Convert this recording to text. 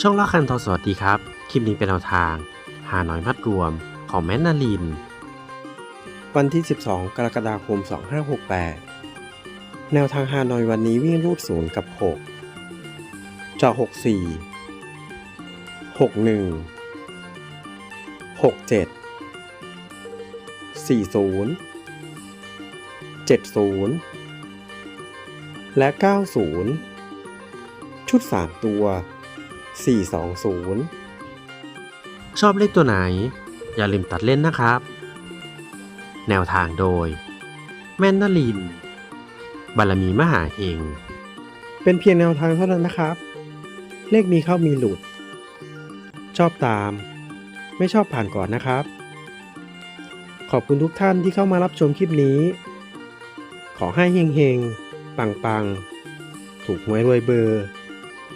ช่องละคันทอสวัสดีครับ คลิปนี้เป็นแนวทาง หาหน่อยมัดรวมของแมนนาลิน วันที่ 12 กรกฎาคม 2568 แนวทางฮาหน่อยวันนี้วิ่งรูดศูนย์กับ6เจาะ64 61 67 40 70 และ 90 ชุด 3 ตัว 420 ชอบเลขตัวไหน อย่าลืมตัดเล่นนะครับ แนวทางโดย แม่นนลิน บารมีมหาเฮงเป็นเพียงแนวทางเท่านั้นนะครับ เลขมีเข้ามีหลุด ชอบตาม ไม่ชอบผ่านก่อนนะครับ ขอบคุณทุกท่านที่เข้ามารับชมคลิปนี้ ขอให้เฮงเฮงๆปังปังๆ ถูกหวยรวยเบอร์